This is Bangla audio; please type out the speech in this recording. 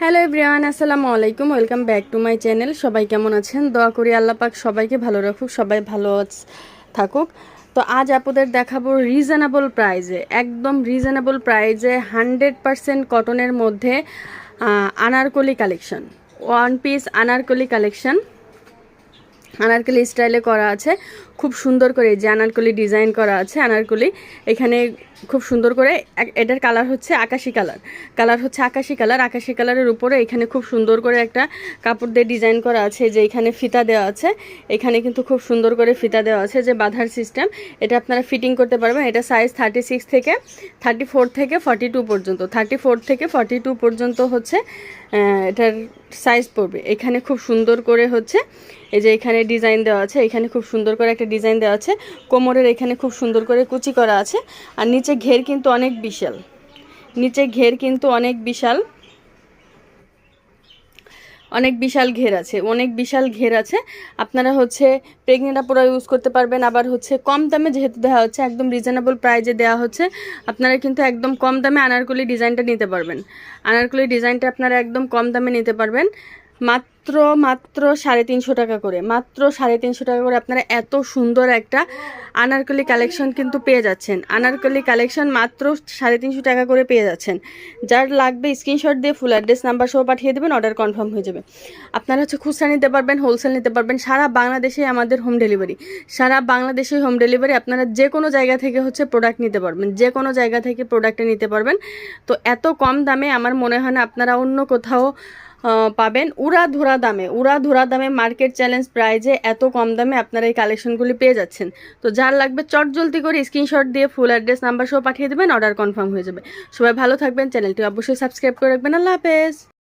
হ্যালো এভরিওয়ান, আসসালামু আলাইকুম। Welcome back to my channel. সবাই কেমন আছেন? দোয়া করি আল্লাহ পাক সবাইকে ভালো রাখুক, সবাই ভালো থাকুক। তো আজ আপনাদের দেখাবো রিজনেবল প্রাইজে একদম রিজনেবল প্রাইজে হান্ড্রেড পারসেন্ট কটনের মধ্যে Anarkali collection one piece Anarkali collection Anarkali স্টাইলে করা আছে। খুব সুন্দর করে যে আনারকলি ডিজাইন করা আছে। আনারকলি এখানে খুব সুন্দর করে এটার কালার হচ্ছে আকাশি কালার। কালার হচ্ছে আকাশি কালার। আকাশি কালারের উপরে এখানে খুব সুন্দর করে একটা কাপড় দিয়ে ডিজাইন করা আছে, যে এখানে ফিতা দেওয়া আছে। এখানে কিন্তু খুব সুন্দর করে ফিতা দেওয়া আছে, যে বাঁধার সিস্টেম এটা আপনারা ফিটিং করতে পারবেন। এটা সাইজ থার্টি সিক্স থেকে থার্টি ফোর থেকে ফর্টি টু পর্যন্ত। থার্টি ফোর থেকে ফর্টি টু পর্যন্ত হচ্ছে এটার সাইজ পড়বে। এখানে খুব সুন্দর করে হচ্ছে, এই যে এখানে ডিজাইন দেওয়া আছে, এখানে খুব সুন্দর করে একটা ডিজাইন দেওয়া আছে। কোমরের এখানে খুব সুন্দর করে কুচি করা আছে। আর নিচে ঘের কিন্তু অনেক বিশাল। নিচে ঘের কিন্তু অনেক বিশাল। অনেক বিশাল ঘের আছে। অনেক বিশাল ঘের আছে। আপনারা হচ্ছে প্রেগনেন্ট আপুরা ইউজ করতে পারবেন। আবার হচ্ছে কম দামে যেহেতু দেওয়া হচ্ছে, একদম রিজনেবল প্রাইজে দেওয়া হচ্ছে, আপনারা কিন্তু একদম কম দামে আনারকলি ডিজাইনটা নিতে পারবেন। আনারকলি ডিজাইনটা আপনারা একদম কম দামে নিতে পারবেন। মাত্র মাত্র সাড়ে তিনশো টাকা করে। মাত্র সাড়ে তিনশো টাকা করে আপনারা এত সুন্দর একটা আনারকলি কালেকশন কিন্তু পেয়ে যাচ্ছেন। আনারকলি কালেকশন মাত্র সাড়ে তিনশো টাকা করে পেয়ে যাচ্ছেন। যার লাগবে স্ক্রিনশট দিয়ে ফুল অ্যাড্রেস নাম্বার সহ পাঠিয়ে দেবেন অর্ডার কনফার্ম হয়ে যাবে। আপনারা হচ্ছে খুচরা নিতে পারবেন হোলসেল নিতে পারবেন, সারা বাংলাদেশে আমাদের হোম ডেলিভারি সারা বাংলাদেশে হোম ডেলিভারি আপনারা যে কোনো জায়গা থেকে হচ্ছে প্রোডাক্ট নিতে পারবেন, যে কোনো জায়গা থেকে প্রোডাক্টে নিতে পারবেন। তো এত কম দামে আমার মনে হয় না আপনারা অন্য কোথাও পাবেন উড়া ধরা দামে। উড়া ধরা দামে মার্কেট চ্যালেঞ্জ প্রাইজে এত কম দামে আপনারা এই কালেকশনগুলি পেয়ে যাচ্ছেন। তো যার লাগবে চট জলদি করে স্ক্রিনশট দিয়ে ফুল অ্যাড্রেস নাম্বার সহ পাঠিয়ে দেবেন অর্ডার কনফার্ম হয়ে যাবে। সবাই ভালো থাকবেন চ্যানেলটি অবশ্যই সাবস্ক্রাইব করে রাখবেন। আল্লাহ হাফেজ।